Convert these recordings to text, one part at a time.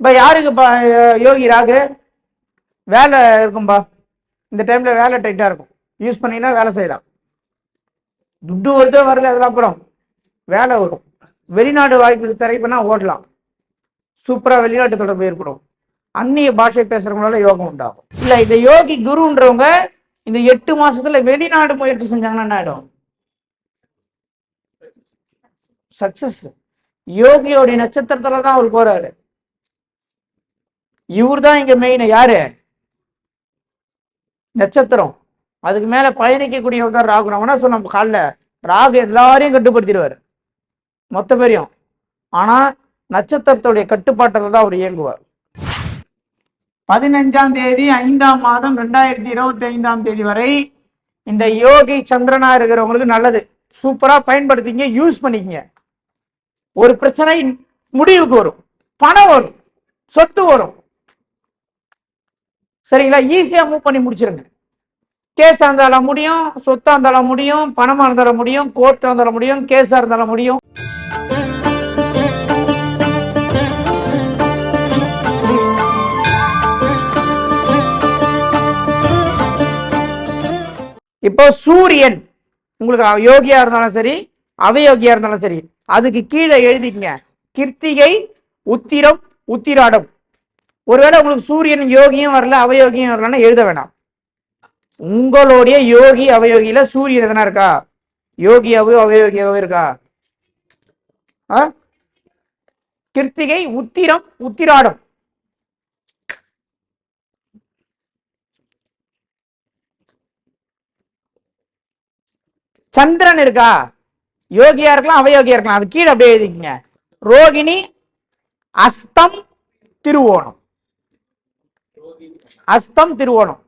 இப்போ யாருக்குப்பா யோகி ராகு? வேலை இருக்கும்பா. இந்த டைம்ல வேலை டைட்டா இருக்கும். யூஸ் பண்ணீங்கன்னா வேலை செய்யலாம். துட்டு வருதோ வரல அதெல்லாம் அப்புறம். வேலை வரும். வெளிநாடு வாய்ப்பு தரை ஓடலாம். சூப்பரா வெளிநாட்டு தொடர்பு ஏற்படும். அந்நிய பாஷை பேசுறவங்களால யோகம் உண்டாகும். இல்ல இந்த யோகி குருன்றவங்க இந்த எட்டு மாசத்துல வெளிநாடு முயற்சி செஞ்சாங்கன்னா என்ன ஆயிடும்? சக்சஸ் யோகியோடைய நட்சத்திரத்துல தான் அவர் போறாரு. இவர் தான் இங்க மெயின் யாரு? நட்சத்திரம். அதுக்கு மேல பயணிக்கக்கூடியவர் தான் ராகு நம்ம என்ன சொன்னோம் காலைல. ராகு எல்லாரையும் கட்டுப்படுத்திடுவார். மொத்த பேரையும். ஆனா நட்சத்திரத்துடைய கட்டுப்பாட்டில் தான் அவர் இயங்குவார். பதினஞ்சாம் தேதி ஐந்தாம் மாதம் ரெண்டாயிரத்தி இருபத்தி ஐந்தாம் தேதி வரை இந்த யோகி சந்திரனா இருக்கிறவங்களுக்கு நல்லது. சூப்பரா பயன்படுத்திங்க யூஸ் பண்ணிக்கங்க. ஒரு பிரச்சனை முடிவுக்கு வரும். பணம் வரும். சொத்து வரும். சரிங்களா? ஈஸியாக மூவ் பண்ணி முடிச்சிருங்க. கேஸாக இருந்தாலும் முடியும் சொத்தாக இருந்தாலும் முடியும் பணமாக இருந்தாலும் முடியும் கோர்ட்டாக இருந்தாலும் முடியும் கேஸாக இருந்தாலும் முடியும். இப்போ சூரியன் உங்களுக்கு யோகியா இருந்தாலும் சரி அவயோகியா இருந்தாலும் சரி அதுக்கு கீழே எழுதிக்கங்க. கிருத்திகை உத்திரம் உத்திராடம். ஒருவேளை உங்களுக்கு சூரியன் யோகியும் வரல அவயோகியும் வரலன்னா எழுத வேணாம். உங்களுடைய யோகி அவயோகியில சூரியன் எதனா இருக்கா? யோகியாவோ அவயோகியாவோ இருக்கா? ஆ? கிருத்திகை உத்திரம் உத்திராடம். சந்திரன் இருக்கா? யோகியா இருக்கலாம் அவயோகியா இருக்கலாம். அது கீழே அப்படியே எழுதிக்கங்க. ரோகிணி அஸ்தம் திருவோணம். அஸ்தம் திருவோணம்.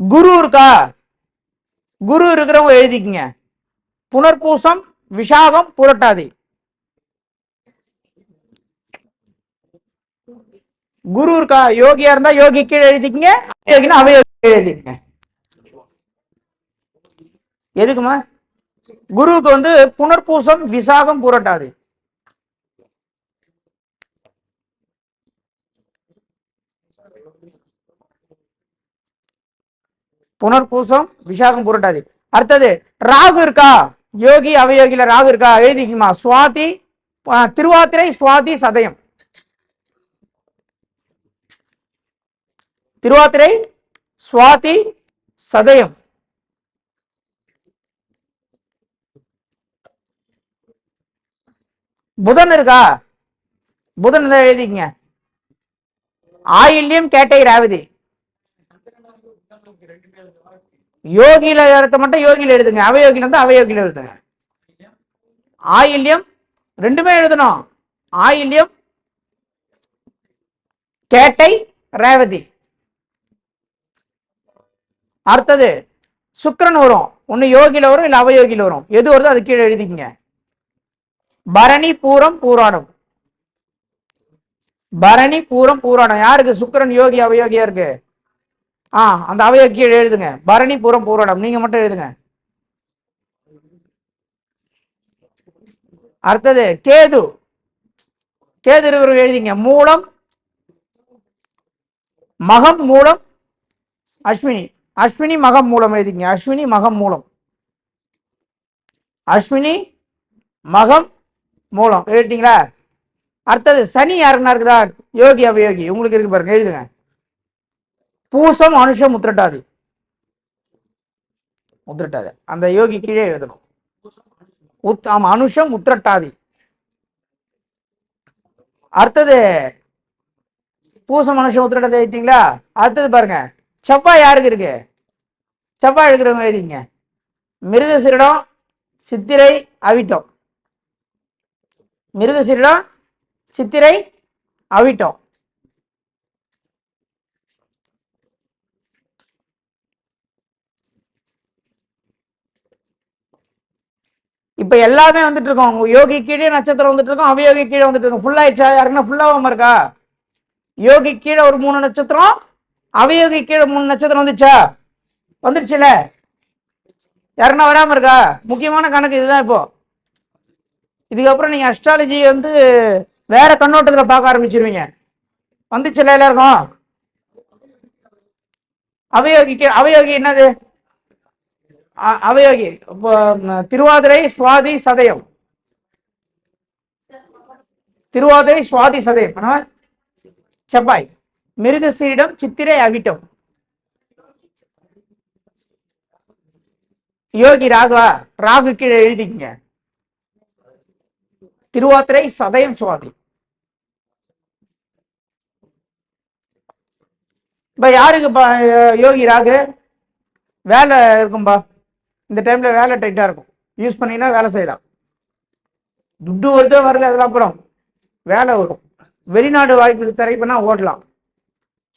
குரு இருக்கா? குரு இருக்கிறவங்க எழுதிக்கங்க. புனர்பூசம் விஷாகம் புரட்டாதி. குரு இருக்கா? யோகியா இருந்தா யோகி கீழே எழுதிக்கங்க. யோகினா அவயோகி எழுதிக்கங்க. எதுக்குமா குருவுக்கு வந்து புனர்பூசம் விசாகம் புரட்டாது. புனர்பூசம் விஷாகம் புரட்டாதி. அடுத்தது ராகு இருக்கா? யோகி அவயோகில ராகு இருக்கா? எழுதிக்குமா? சுவாதி திருவாத்திரை சுவாதி சதயம். திருவாத்திரை சுவாதி சதயம். புதன் இருக்கா? புதன் இருந்தா எழுதிக்கங்க. ஆயில்யம் கேட்டை ராவதி. யோகியில எழுத்த மட்டும் யோகியில எழுதுங்க. அவயோகில இருந்தா அவயோகில எழுதுங்க. ஆயில்யம் ரெண்டுமே எழுதணும். ஆயில்யம் கேட்டை ரேவதி. அடுத்தது சுக்கரன் வரும். ஒண்ணு யோகில வரும் இல்ல அவயோகில வரும். எது வருதோ அது கீழே எழுதிக்கங்க. பரணி பூரம் பூராடம். பரணி பூரம் பூராடம். யாருக்கு? சுக்கரன் யோகி அவயோகியா இருக்கு? ஆ அந்த அவைய கீழே எழுதுங்க. பரணி பூரம் பூராடம் நீங்க மட்டும் எழுதுங்க. அடுத்தது கேது. கேது இருக்கிறவங்க எழுதிங்க. மூலம் மகம் மூலம் அஸ்வினி. அஸ்வினி மகம் மூலம் எழுதிங்க. அஸ்வினி மகம் மூலம். அஸ்வினி மகம் மூலம். எழுதிட்டீங்களா? அடுத்தது சனி யாருன்னா இருக்குதா? யோகி அவயோகி உங்களுக்கு இருக்கு பாருங்க. எழுதுங்க. பூசம் அனுஷம் உத்திரட்டாதி முத்திரட்டாதி. அந்த யோகி கீழே எழுதணும். உத் ஆமா அனுஷம் உத்திரட்டாதி அடுத்தது பூசம் அனுஷம் உத்திரட்டாதி எழுதிட்டீங்களா? அடுத்தது பாருங்க செவ்வாய் யாருக்கு இருக்கு? செவ்வாய் இருக்கிறவங்க எழுதிங்க. மிருகசிரிடம் சித்திரை அவிட்டம். மிருகசிரிடம் சித்திரை அவிட்டம். இப்போ எல்லாமே வந்துட்டு இருக்கோம். யோகி கீழே நட்சத்திரம் வந்துட்டு இருக்கோம். அவயோகி கீழே வந்துட்டு இருக்கோம். ஃபுல் யாருக்குன்னா யாருன்னா ஃபுல்லாகாம இருக்கா? யோகி கீழே ஒரு மூணு நட்சத்திரம் அவயோகி கீழே மூணு நட்சத்திரம் வந்துச்சா? வந்துருச்சுல? யாருன்னா வராமல் இருக்கா? முக்கியமான கணக்கு இதுதான் இப்போ. இதுக்கப்புறம் நீங்கள் அஸ்ட்ராலஜி வந்து வேற கண்ணோட்டத்தில் பார்க்க ஆரம்பிச்சிருவீங்க. வந்துச்சுல எல்லாருக்கும்? அவயோகிக்கு அவயோகி என்னது? அவயோகி திருவாதிரை சுவாதி சதயம். திருவாதிரை சுவாதி சதயம். செவ்வாய். மிருகசீரிடம் சித்திரை அவிட்டம். யோகி ராகுவா ராகு கீழே எழுதிக்கங்க. திருவாத்திரை சதயம் சுவாதி. இப்ப யாருக்கு யோகி ராகு? வேலை இருக்கும்பா. இந்த டைம்ல வேலை டைட்டா இருக்கும். யூஸ் பண்ணீங்கன்னா வேலை செய்யலாம். துட்டு வருதோ வரல அதெல்லாம் அப்புறம் வேலை வரும். வெளிநாடு வாய்ப்பு திரைப்பினா ஓடலாம்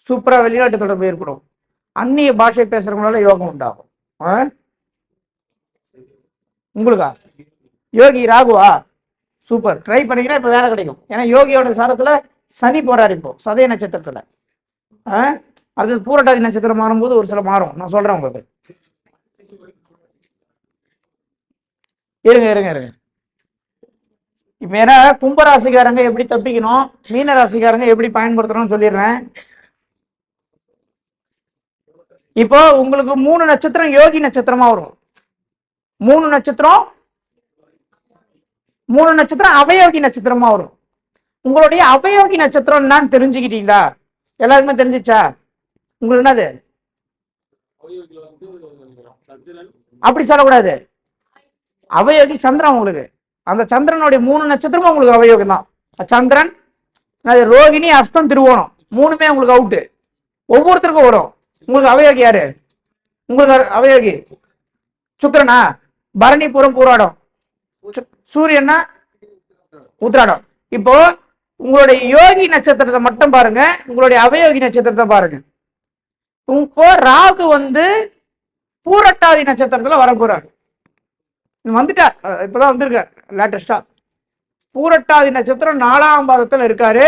சூப்பரா வெளிநாட்டு தொடர்பு ஏற்படும். அந்நிய பாஷை பேசுறவங்களால யோகம் உண்டாகும். ஆ? உங்களுக்கா? யோகி ராகுவா? சூப்பர் ட்ரை பண்ணீங்கன்னா இப்ப வேலை கிடைக்கும். ஏன்னா யோகியோட சாரத்துல சனி போறாரு இப்போ சதய நட்சத்திரத்துல. ஆ? அடுத்தது பூரட்டாதி நட்சத்திரம் மாறும்போது ஒரு சில மாறும். நான் சொல்றேன் உங்களுக்கு. இருங்க இருங்க இருங்க. இப்ப ஏன்னா கும்பராசிக்காரங்க எப்படி தப்பிக்கணும் மீன ராசிக்காரங்க எப்படி பயன்படுத்தணும்னு சொல்லிடுறேன். இப்போ உங்களுக்கு மூணு நட்சத்திரம் யோகி நட்சத்திரமா வரும். மூணு நட்சத்திரம் மூணு நட்சத்திரம் அவயோகி நட்சத்திரமா வரும். உங்களுடைய அவயோகி நட்சத்திரம் என்னன்னு தெரிஞ்சுக்கிட்டீங்களா? எல்லாருக்குமே தெரிஞ்சிச்சா? உங்களுக்கு என்னது? அப்படி சொல்லக்கூடாது. அவயோகி சந்திரன் உங்களுக்கு. அந்த சந்திரனுடைய மூணு நட்சத்திரமும் உங்களுக்கு அவயோகம் தான். சந்திரன் அது ரோகிணி அஸ்தம் திருவோணம். மூணுமே உங்களுக்கு அவுட்டு ஒவ்வொருத்தருக்கும் வரும். உங்களுக்கு அவயோகி யாரு? உங்களுக்கு அவயோகி. சுக்கரனா? பரணிபுரம் பூராடம். சூரியன்னா? உத்ராடம் இப்போ உங்களுடைய யோகி நட்சத்திரத்தை மட்டும் பாருங்க. உங்களுடைய அவயோகி நட்சத்திரத்தை பாருங்க. இப்போ ராகு வந்து பூரட்டாதி நட்சத்திரத்துல வரப்போறாரு. வந்துட்டார். இப்போதான் வந்திருக்கார். லேட்டஸ்டா பூரட்டாதி நட்சத்திரம் நாலாம் பாதத்தில் இருக்காரு.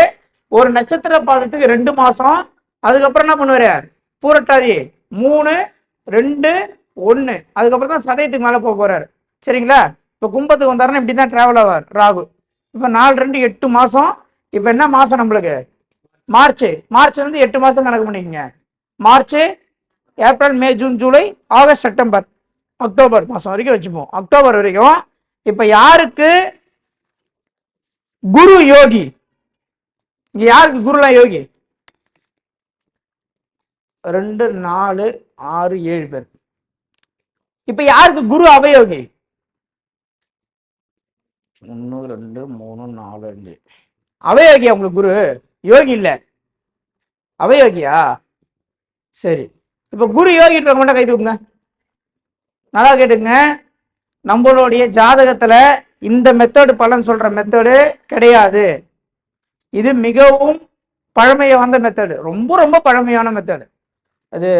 ஒரு நட்சத்திர பாதத்துக்கு ரெண்டு மாசம். அதுக்கப்புறம் என்ன பண்ணுவாரு? பூரட்டாதி மூணு ரெண்டு ஒன்று அதுக்கப்புறம் தான் சதயத்துக்கு மேலே போக போறாரு. சரிங்களா? இப்போ கும்பத்துக்கு வந்தாருன்னா இப்படி தான் டிராவல் ஆவார் ராகு. இப்போ நாலு ரெண்டு எட்டு மாதம் இப்போ என்ன மாதம் நம்மளுக்கு? மார்ச். மார்ச்லேருந்து எட்டு மாதம் கணக்கு பண்ணிக்கங்க. March April May June July August September. October மாதம் வரைக்கும் வச்சுப்போம். அக்டோபர் வரைக்கும் இப்போ யாருக்கு? குரு யோகி. இங்கே யாருக்கு குருலாம் யோகி? ரெண்டு நாலு ஆறு ஏழு பேர். இப்போ யாருக்கு குரு அவயோகி? ஒன்று ரெண்டு மூணு நாலு அஞ்சு. அவயோகியா உங்களுக்கு குரு? யோகி இல்லை. அவயோகியா? சரி. இப்போ குரு யோகின்றவங்க மட்டும் கை தூக்குங்க. நல்லா கேட்டுங்க. நம்மளுடைய ஜாதகத்தில் இந்த மெத்தடு பலன் சொல்கிற மெத்தடு கிடையாது. இது மிகவும் பழமைய வந்த மெத்தடு ரொம்ப ரொம்ப பழமையான மெத்தடு அது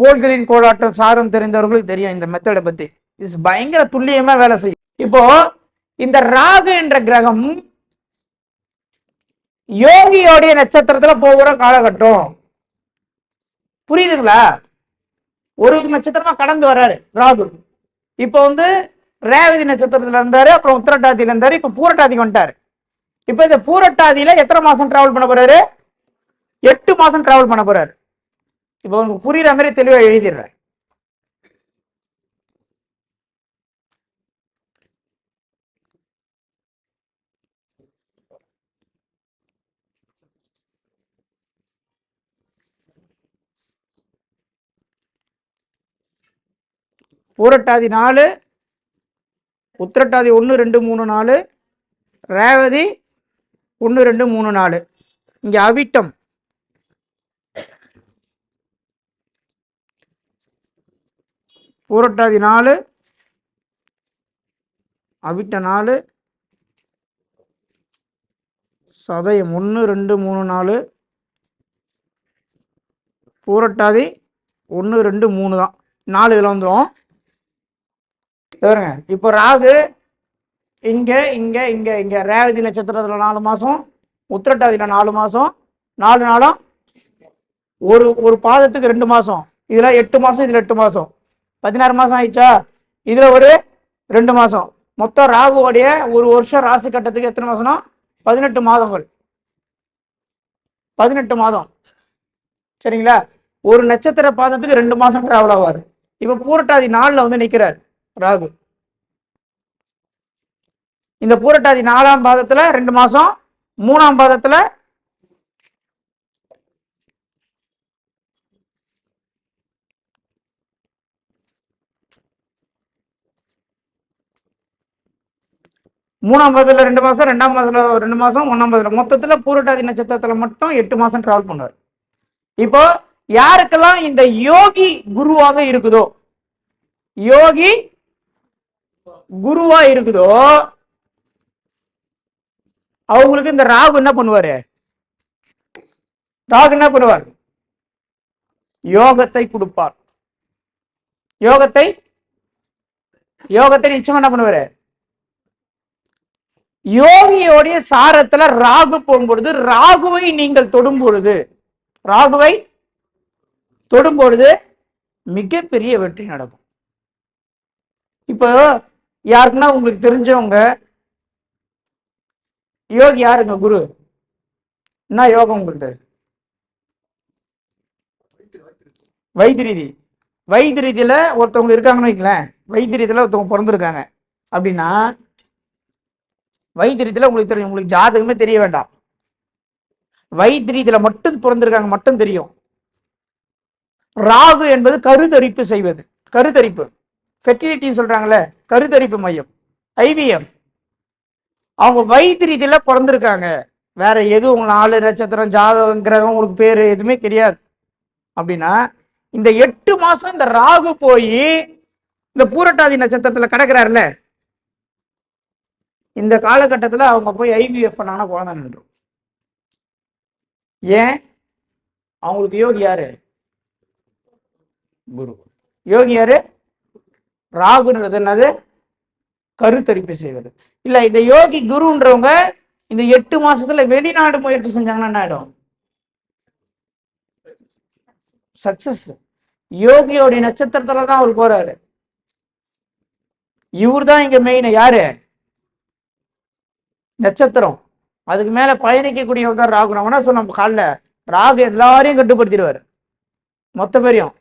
கோள்களின் கோலாட்டம் சாரம் தெரிந்தவர்களுக்கு தெரியும் இந்த மெத்தடை பற்றி இது பயங்கர துல்லியமாக வேலை செய்யும். இப்போ இந்த ராகு என்ற கிரகம் யோகியோடைய நட்சத்திரத்துல போகிற காலகட்டம். புரியுதுங்களா? ஒரு நட்சத்திரமா கடந்து வர்றாரு ராகு. இப்போ வந்து ரேவதி நட்சத்திரத்துல இருந்தாரு அப்புறம் உத்திரட்டாதியில இருந்தாரு இப்ப பூரட்டாதிக்கு வந்துட்டாரு. இப்ப இந்த பூரட்டாதியில எத்தனை மாசம் டிராவல் பண்ண போறாரு? எட்டு மாசம் டிராவல் பண்ண போறாரு. இப்போ உங்களுக்கு புரியுற மாதிரி தெளிவா எழுதிடுறேன். பூரட்டாதி நாலு உத்திரட்டாதி ஒன்று ரெண்டு மூணு நாலு ரேவதி ஒன்று ரெண்டு மூணு நாலு. இங்கே அவிட்டம். பூரட்டாதி நாலு அவிட்ட நாலு சதயம் ஒன்று ரெண்டு மூணு நாலு. பூரட்டாதி ஒன்று ரெண்டு மூணு தான். நாலு இதில் வந்துடும் பாருங்க. இப்போ ராகு இங்கே இங்கே இங்கே இங்கே. ரேவதி நட்சத்திரத்தில் நாலு மாதம் உத்திரட்டாதியில் நாலு மாதம் நாலு நாளும் ஒரு ஒரு பாதத்துக்கு ரெண்டு மாதம் இதில் எட்டு மாதம் இதில் எட்டு மாதம் பதினாறு மாதம் ஆயிடுச்சா? இதில் ஒரு ரெண்டு மாதம் மொத்தம் ராகுவோடைய ஒரு வருஷம் ராசி கட்டத்துக்கு எத்தனை மாதம்னா பதினெட்டு மாதங்கள். பதினெட்டு மாதம். சரிங்களா? ஒரு நட்சத்திர பாதத்துக்கு ரெண்டு மாதம் டிராவல் ஆவார். இப்போ பூரட்டாதி நாளில் வந்து நிற்கிறார் ராகு. இந்த பூரட்டாதி நாலாம் பாதத்துல ரெண்டு மாசம் மூணாம் பாதத்துல மூணாம் பாதத்துல ரெண்டு மாசம் ரெண்டாம் மாதத்துல ரெண்டு மாசம் ஒன்னாம் பாதத்துல. மொத்தத்துல பூரட்டாதி நட்சத்திரத்துல மட்டும் எட்டு மாசம் டிராவல் பண்ணுவார். இப்போ யாருக்கெல்லாம் இந்த யோகி குருவாக இருக்குதோ யோகி குருவா இருக்குதோ அவங்களுக்கு இந்த ராகு என்ன பண்ணுவாரு? ராகு என்ன பண்ணுவார்? யோகத்தை கொடுப்பார். யோகத்தை யோகத்தை நிச்சயம் என்ன பண்ணுவாரு? யோகியோடைய சாரத்துல ராகு போகும்பொழுது ராகுவை நீங்கள் தொடும் பொழுது ராகுவை தொடும் பொழுது மிகப்பெரிய வெற்றி நடக்கும். இப்போ யாருக்குன்னா உங்களுக்கு தெரிஞ்சவங்க யோகி யாருங்க குரு? என்ன யோகம் உங்கள்கிட்ட வைத்திரிதி வைத்திரிதியில ஒருத்தவங்க இருக்காங்கன்னு வைங்களேன் வைத்திரியத்தில் ஒருத்தவங்க பிறந்திருக்காங்க. அப்படின்னா வைத்திரியத்தில் உங்களுக்கு தெரியும் உங்களுக்கு ஜாதகமே தெரிய வேண்டாம். வைத்திரியத்தில் மட்டும் பிறந்திருக்காங்க மட்டும் தெரியும். ராகு என்பது கருத்தரிப்பு செய்வது கருத்தரிப்பு ஃபெர்டிலிட்டின்னு சொல்கிறாங்களே கருத்தரிப்பு மையம் ஐவிஎம் அவங்க வைத்திரியத்தில் பிறந்திருக்காங்க. வேற எதுவும் உங்களை ஆளு நட்சத்திரம் ஜாதகம் கிரகம் உங்களுக்கு பேர் எதுவுமே தெரியாது. அப்படின்னா இந்த எட்டு மாதம் இந்த ராகு போய் இந்த பூரட்டாதி நட்சத்திரத்தில் கிடக்குறாருல இந்த காலகட்டத்தில் அவங்க போய் ஐவிஎஃப் பண்ணாங்கன்னா குழந்தை நின்றும் ஏன்? அவங்களுக்கு யோகி யாரு? குரு. யோகி யாரு? ராகுன்றது என்னது? கருத்தரிப்பு செய்வது. இல்ல இந்த யோகி குருன்றவங்க இந்த எட்டு மாசத்துல வெளிநாடு முயற்சி செஞ்சாங்கன்னா என்ன ஆயிடும்? சக்சஸ் யோகியோடைய நட்சத்திரத்துல தான் அவர் போறாரு. இவர் தான் இங்க மெயின் யாரு? நட்சத்திரம். அதுக்கு மேல பயணிக்கக்கூடியவர் தான் ராகு. நம்ம என்ன சொன்னோம் காலைல. ராகு எல்லாரையும் கட்டுப்படுத்திடுவார். மொத்த பேரையும்.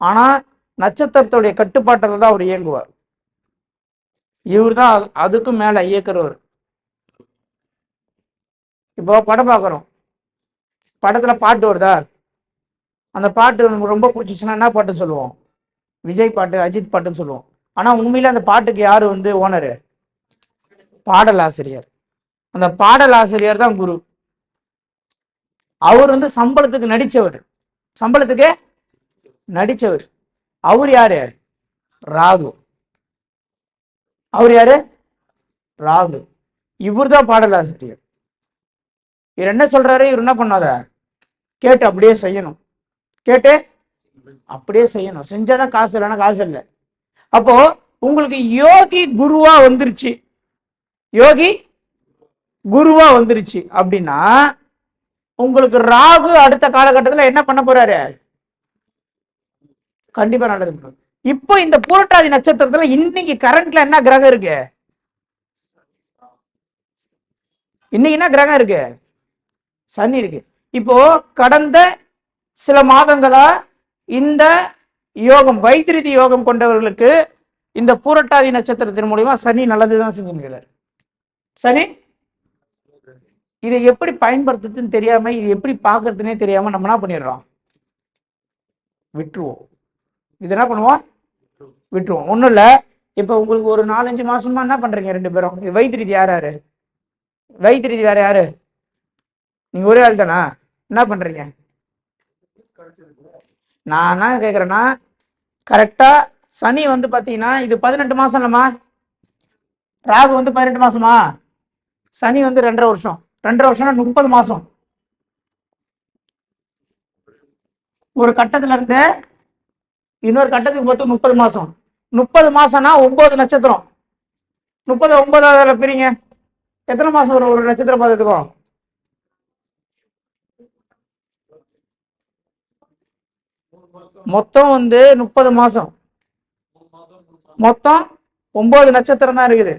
ஆனா நட்சத்திரத்துடைய கட்டுப்பாட்டில் தான் அவர் இயங்குவார். இவர் தான் அதுக்கும் மேலே இயக்குறவர். இப்போ படம் பார்க்குறோம். படத்தில் பாட்டு வருதா? அந்த பாட்டு நமக்கு ரொம்ப பிடிச்சிச்சுன்னா என்ன பாட்டு சொல்லுவோம்? விஜய் பாட்டு அஜித் பாட்டுன்னு சொல்லுவோம். ஆனால் உண்மையில் அந்த பாட்டுக்கு யாரு வந்து ஓனரு? பாடல் ஆசிரியர் அந்த பாடல் ஆசிரியர் தான் குரு. அவர் வந்து சம்பளத்துக்கு நடித்தவர் சம்பளத்துக்கு நடித்தவர் அவர் யாரு? ராகு. அவர் யாரு? ராகு. இவர் தான் பாடல் ஆசிரியர் இவர் என்ன சொல்றாரு? இவர் என்ன பண்ணாத? கேட்டு அப்படியே செய்யணும். கேட்டு அப்படியே செய்யணும். செஞ்சாதான் காசு இல்லைன்னா காசு இல்லை. அப்போ உங்களுக்கு யோகி குருவா வந்துருச்சு. யோகி குருவா வந்துருச்சு அப்படின்னா உங்களுக்கு ராகு அடுத்த காலகட்டத்துல என்ன பண்ண போறாரு? கண்டிப்பா நல்லது இப்போ இந்த பூரட்டாதி நட்சத்திரத்துல இன்னைக்கு கரண்ட்ல என்ன கிரகம் இருக்கு? இன்னைக்கு என்ன கிரகம் இருக்கு? சனி இருக்கு. இப்போ கடந்த சில மாதங்களா இந்த யோகம் வைத்திருதி யோகம் கொண்டவர்களுக்கு இந்த பூரட்டாதி நட்சத்திரத்தின் மூலியமா சனி நல்லதுதான் செஞ்சுக்கிறார் சனி இதை எப்படி பயன்படுத்துறதுன்னு தெரியாம இது எப்படி பார்க்கறதுனே தெரியாம நம்ம என்ன பண்ணிடுறோம்? விட்டுருவோம். இது என்ன பண்ணுவோம்? விட்டுருவோம். ஒன்றும் இல்லை. இப்போ உங்களுக்கு ஒரு நாலஞ்சு மாசமா என்ன பண்றீங்க ரெண்டு பேரும்? இது வைத்திருதி யார் யாரு? வைத்திரிதி வேற யாரு? நீங்க ஒரே ஆள் தானா? என்ன பண்றீங்க? நான் என்ன கேட்குறேன்னா கரெக்டா சனி வந்து பார்த்தீங்கன்னா இது பதினெட்டு மாசம் இல்லைம்மா. ராகு வந்து பதினெட்டு மாசமா? சனி வந்து ரெண்டரை வருஷம். ரெண்டரை வருஷம்னா முப்பது மாசம். ஒரு கட்டத்துல இருந்து இன்னொரு கட்டத்துக்கு மொத்தம் முப்பது மாசம். முப்பது மாசம்னா ஒன்பது நட்சத்திரம். முப்பது ஒன்பதாவது பிரிங்க. எத்தனை மாசம் வரும் ஒரு நட்சத்திரம் பார்த்ததுக்கும் மொத்தம் வந்து முப்பது மாசம். மொத்தம் ஒன்பது நட்சத்திரம் தான் இருக்குது.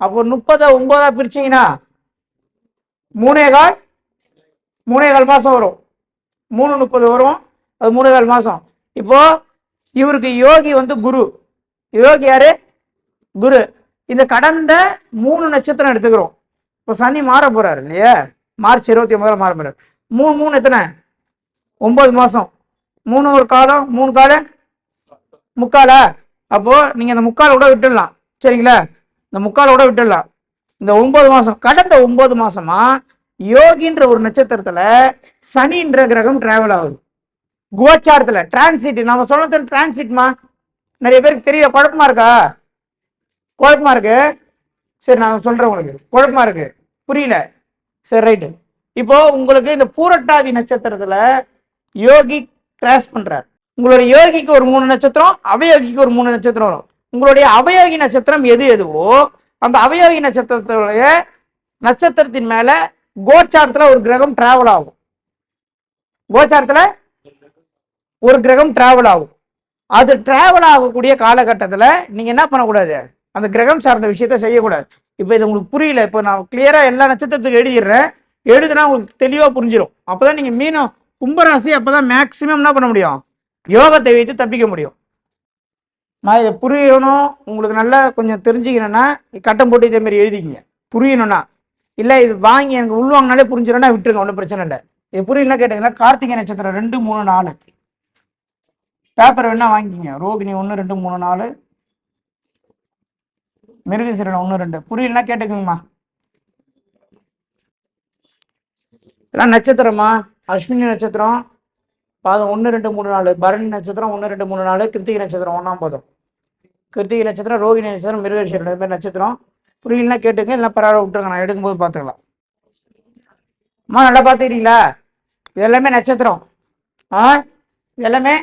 அப்போ முப்பதை ஒன்பதா பிரிச்சீங்கன்னா மூணே கால் மூணே கால் மாசம் வரும். மூணு முப்பது வரும். அது மூணே கால் மாசம். இப்போ இவருக்கு யோகி வந்து குரு. யோகி யாரு? குரு. இந்த கடந்த மூணு நட்சத்திரம் எடுத்துக்கிறோம். இப்போ சனி மாற போறாரு இல்லையா? மார்ச் இருபத்தி ஒன்பதுல மாற போறாரு. மூணு மூணு எத்தனை? ஒன்பது மாசம். மூணு ஒரு காலம் மூணு காலம் முக்கால? அப்போ நீங்க இந்த முக்கால கூட விட்டுடலாம். சரிங்களா? இந்த முக்கால கூட விட்டுடலாம். இந்த ஒன்பது மாசம் கடந்த ஒன்பது மாசமா யோகின்ற ஒரு நட்சத்திரத்துல சனின்ற கிரகம் டிராவல் ஆகுது. கோச்சாரத்தில் டிரான்சிட் நம்ம சொன்னது டிரான்சிட்மா நிறைய பேருக்கு தெரியல. குழப்பமா இருக்கா? குழப்பமா இருக்கு? சரி நான் சொல்றேன் உங்களுக்கு. குழப்பமா இருக்கு. புரியல. சரி ரைட்டு இப்போ உங்களுக்கு இந்த பூரட்டாதி நட்சத்திரத்துல யோகி கிராஸ் பண்றார். உங்களுடைய யோகிக்கு ஒரு மூணு நட்சத்திரம் அவயோகிக்கு ஒரு மூணு நட்சத்திரம் வரும். உங்களுடைய அவயோகி நட்சத்திரம் எது எதுவோ அந்த அவயோகி நட்சத்திரத்துடைய நட்சத்திரத்தின் மேல கோச்சாரத்துல ஒரு கிரகம் டிராவல் ஆகும். கோச்சாரத்துல ஒரு கிரகம் டிராவல் ஆகும். அது டிராவல் ஆகக்கூடிய காலகட்டத்தில் நீங்கள் என்ன பண்ணக்கூடாது? அந்த கிரகம் சார்ந்த விஷயத்த செய்யக்கூடாது. இப்போ இது உங்களுக்கு புரியல. இப்போ நான் கிளியராக எல்லா நட்சத்திரத்துக்கு எழுதிடுறேன். எழுதுனா உங்களுக்கு தெளிவாக புரிஞ்சிடும் அப்போ தான் நீங்கள் மீனம் கும்பராசி அப்பதான் மேக்சிமம் என்ன பண்ண முடியும்? யோகத்தை வைத்து தப்பிக்க முடியும். நான் இதை புரியணும் உங்களுக்கு நல்லா கொஞ்சம் தெரிஞ்சுக்கணும்னா கட்டம் போட்டு இதே மாதிரி எழுதிக்கிங்க. புரியணும்னா. இல்லை இது வாங்கி எனக்கு உள்வாங்கினாலே புரிஞ்சிடும்னா விட்டுருங்க. ஒன்றும் பிரச்சனை இல்லை. இது புரியலன்னா கேட்டீங்கன்னா கார்த்திகை நட்சத்திரம் ரெண்டு மூணு நாலு. பேப்பர் வேணா வாங்கிக்கிங்க. ரோகிணி ஒன்று ரெண்டு மூணு நாலு. மிருகசீரன் ஒன்று ரெண்டு. புரியலன்னா கேட்டுக்குங்கம்மா. இதெல்லாம் நட்சத்திரமா அஸ்வினி நட்சத்திரம் பாதம் ஒன்று ரெண்டு மூணு நாலு. பரணி நட்சத்திரம் ஒன்று ரெண்டு மூணு நாலு. கிருத்திகை நட்சத்திரம் ஒன்றாம் பாதம். கிருத்திகை நட்சத்திரம் ரோகிணி நட்சத்திரம் மிருகசீரன் இது மாதிரி நட்சத்திரம். புரியலன்னா கேட்டுங்க இல்லை பரவாயில்ல விட்டுருங்க. நான் எடுக்கும்போது பார்த்துக்கலாம். அம்மா நல்லா பார்த்துக்கிறீங்களா? இது எல்லாமே நட்சத்திரம். ஆ? இது எல்லாமே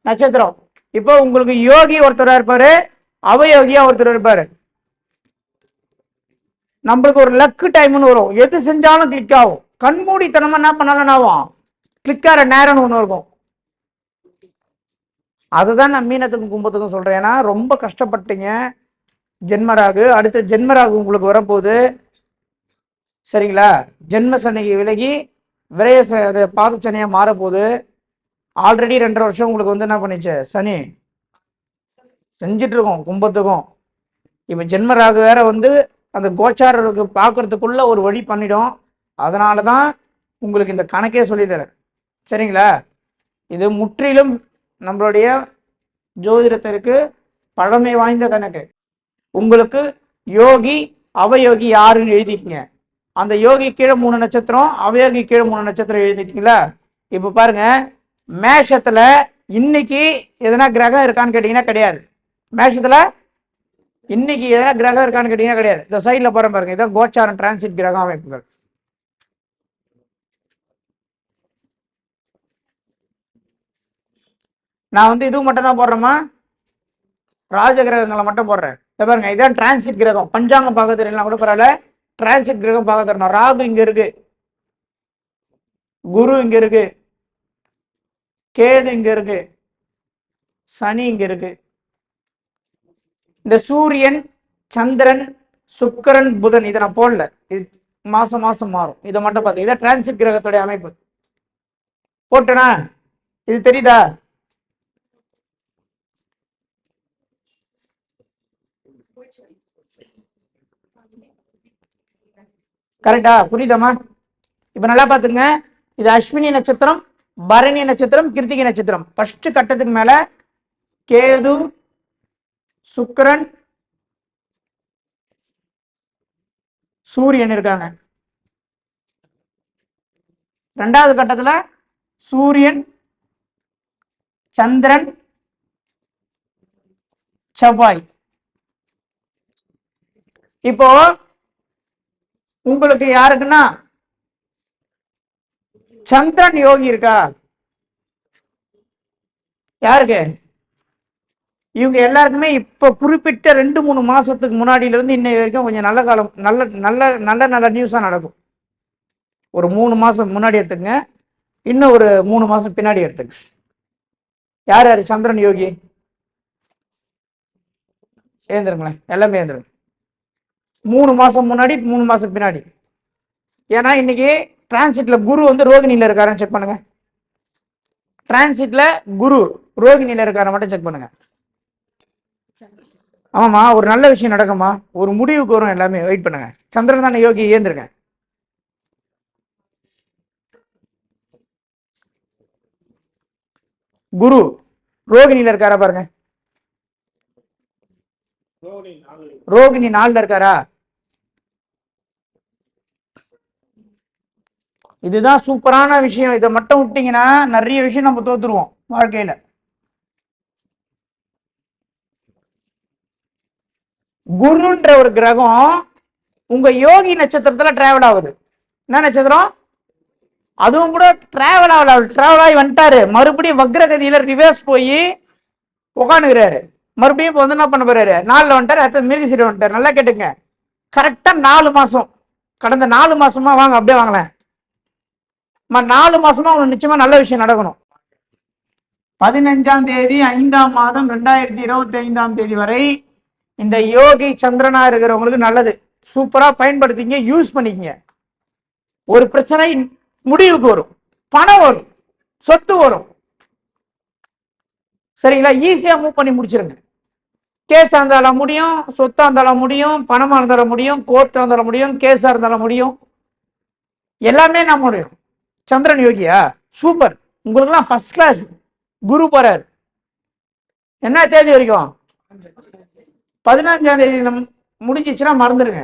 நட்சத்திரம். இப்போ உங்களுக்கு யோகி ஒருத்தராக இருப்பாரு அவயோகியா ஒருத்தர் இருப்பாரு. நம்மளுக்கு ஒரு லக்கு டைம்னு வரும். எது செஞ்சாலும் கிளிக் ஆகும். கண்மூடித்தனமா என்ன பண்ணாலும் என்ன ஆகும்? கிளிக் ஆகிற நேரம்னு ஒன்று இருக்கும். அதுதான் நான் மீனத்துக்கும் கும்பத்துக்கும் சொல்றேன். ஏன்னா ரொம்ப கஷ்டப்பட்டீங்க. ஜென்மராகு. அடுத்த ஜென்மராகு உங்களுக்கு வரப்போகுது. சரிங்களா? ஜென்ம சனிக்கு விலகி விரைய ச- அது மாறப்போகுது. ஆல்ரெடி ரெண்டரை வருஷம் உங்களுக்கு வந்து என்ன பண்ணிச்சு? சனி. செஞ்சிட்டு இருக்கோம் கும்பத்துக்கும். இப்போ ஜென்மராகு வேற வந்து அந்த கோச்சாரருக்கு பார்க்கறதுக்குள்ள ஒரு வழி பண்ணிடும். அதனால தான் உங்களுக்கு இந்த கணக்கே சொல்லித்தரேன். சரிங்களா? இது முற்றிலும் நம்மளுடைய ஜோதிடத்திற்கு பழமை வாய்ந்த கணக்கு. உங்களுக்கு யோகி அவயோகி யாருன்னு எழுதிக்கிங்க. அந்த யோகி கீழே மூணு நட்சத்திரம் அவயோகி கீழே மூணு நட்சத்திரம் எழுதிட்டீங்களா இப்போ பாருங்க மேஷத்தில் இன்னைக்கு எதனா கிரகம் இருக்கான்னு கேட்டிங்கன்னா கிடையாது. மேஷத்தில் இன்னைக்கு எதனா கிரகம் இருக்கான்னு கேட்டிங்கன்னா கிடையாது. இந்த சைடில் போற பாருங்க. இதான் கோச்சாரம் டிரான்சிட் கிரக அமைப்புகள். நான் வந்து இதுவும் மட்டும் தான் போடுறேம்மா. ராஜ கிரகங்களை மட்டும் போடுறேன். இதை பாருங்க. இதான் டிரான்சிட் கிரகம். பஞ்சாங்கம் பார்க்க தெரியலாம் கூட பரவாயில்ல. டிரான்சிட் கிரகம் பார்க்க தெரியணும் ராகு இங்க இருக்கு. குரு இங்க இருக்கு. கேது இங்க இருக்கு. சனி இங்க இருக்கு. இந்த சூரியன் சந்திரன் சுக்கிரன் புதன் இதை நான் போடல. இது மாசம் மாசம் மாறும். இதை மட்டும் பார்த்து இதை டிரான்சிட் கிரகத்துடைய அமைப்பு. போட்டனா? இது தெரியுதா? கரெக்டா? புரியுதாமா இப்ப நல்லா பாத்துங்க இது அஸ்வினி நட்சத்திரம். பரணி நட்சத்திரம் கிருத்திகை நட்சத்திரம். ஃபர்ஸ்ட் கட்டத்துக்கு மேல கேது சுக்கிரன் சூரியன் இருக்காங்க. ரெண்டாவது கட்டத்துல சூரியன் சந்திரன் செவ்வாய். இப்போ உங்களுக்கு யாருக்குன்னா சந்திரன் யோகி இருக்கா? யாருக்கு? இவங்க எல்லாருக்குமே இப்ப குறிப்பிட்ட ரெண்டு மூணு மாசத்துக்கு முன்னாடியில இருந்து இன்னை வரைக்கும் கொஞ்சம் நல்ல காலம் நல்ல நல்ல நல்ல நல்ல நியூஸா நடக்கும். ஒரு மூணு மாசம் முன்னாடி எடுத்துங்க இன்னும் ஒரு மூணு மாசம் பின்னாடி எடுத்துங்க யார் யாரு? சந்திரன் யோகி? ஏந்திருங்களேன் எல்லாமே ஏந்திருங்க மூணு மாசம் முன்னாடி மூணு மாசம் பின்னாடி. ஏன்னா இன்னைக்கு டிரான்சிட்ல குரு வந்து ரோகிணியில இருக்காருன்னு செக் பண்ணுங்க. டிரான்சிட்ல குரு ரோகிணியில இருக்கார மட்டும் செக் பண்ணுங்க. ஆமாம்மா ஒரு நல்ல விஷயம் நடக்குமா ஒரு முடிவுக்கு வரும் எல்லாமே. வெயிட் பண்ணுங்க. சந்திரன் தானே யோகி ஏந்திருக்கேன் குரு ரோகிணியில இருக்காரா பாருங்க. ரோகிணி நாலுல இருக்காரா? இதுதான் சூப்பரான விஷயம். இதை மட்டும் விட்டீங்கன்னா நிறைய விஷயம் நம்ம தோத்துருவோம் வாழ்க்கையில. குருன்ற ஒரு கிரகம் உங்க யோகி நட்சத்திரத்துல டிராவல் ஆகுது. என்ன நட்சத்திரம்? அதுவும் கூட டிராவல் ஆகல. டிராவல் ஆகி வந்துட்டாரு. மறுபடியும் வக்ரகதியில ரிவர்ஸ் போய் உட்காந்துக்கிறாரு மறுபடியும் இப்போ வந்து என்ன பண்ண போறாரு? நாலுல வந்துட்டாரு அடுத்த மிருகசீரை வந்துட்டாரு. நல்லா கேட்டுங்க கரெக்டா நாலு மாசம். கடந்த நாலு மாசமா வாங்க அப்படியே வாங்களேன் நாலு மாசமா உங்களுக்கு நிச்சயமா நல்ல விஷயம் நடக்கணும். பதினஞ்சாம் தேதி ஐந்தாம் மாதம் ரெண்டாயிரத்தி இருபத்தி ஐந்தாம் தேதி வரை இந்த யோகி சந்திரனா இருக்கிறவங்களுக்கு நல்லது. சூப்பரா பயன்படுத்திங்க யூஸ் பண்ணிக்கங்க. ஒரு பிரச்சனை முடிவுக்கு வரும். பணம் வரும். சொத்து வரும். சரிங்களா? ஈஸியா மூவ் பண்ணி முடிச்சிருங்க. கேஸா இருந்தாலும் முடியும் சொத்தா இருந்தாலும் முடியும் பணமா இருந்தாலும் முடியும் கோர்ட்டா இருந்தாலும் முடியும் கேஸா இருந்தாலும் முடியும். எல்லாமே நான் முடியும் சந்திரன் யோகியா சூப்பர். உங்களுக்குலாம் ஃபர்ஸ்ட் கிளாஸ் குரு போறார். என்ன தேதி வரைக்கும்? பதினஞ்சாம் தேதி முடிஞ்சிச்சுன்னா மறந்துடுங்க